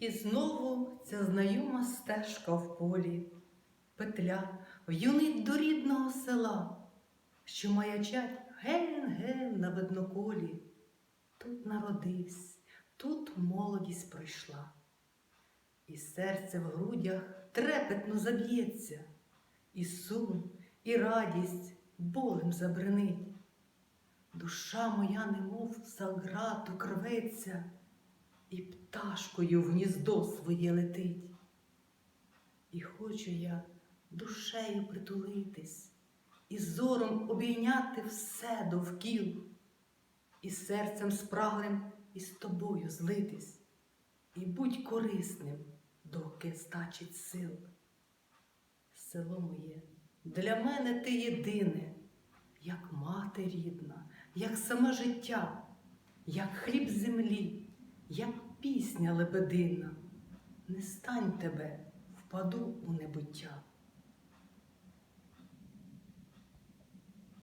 І знову ця знайома стежка в полі, петля в юнить до рідного села, що маячать ген-ген на видноколі. Тут народився, тут молодість пройшла, і серце в грудях трепетно заб'ється, і сум, і радість болем забринить. Душа моя, немов за грату крветься, і пташкою в гніздо своє летить. І хочу я душею притулитись, і зором обійняти все довкіл, і серцем спраглим із тобою злитись, і будь корисним, доки стачить сил. Село моє, для мене ти єдине, як мати рідна, як саме життя, як хліб землі, як пісня лебедина. Не стань тебе, впаду у небуття.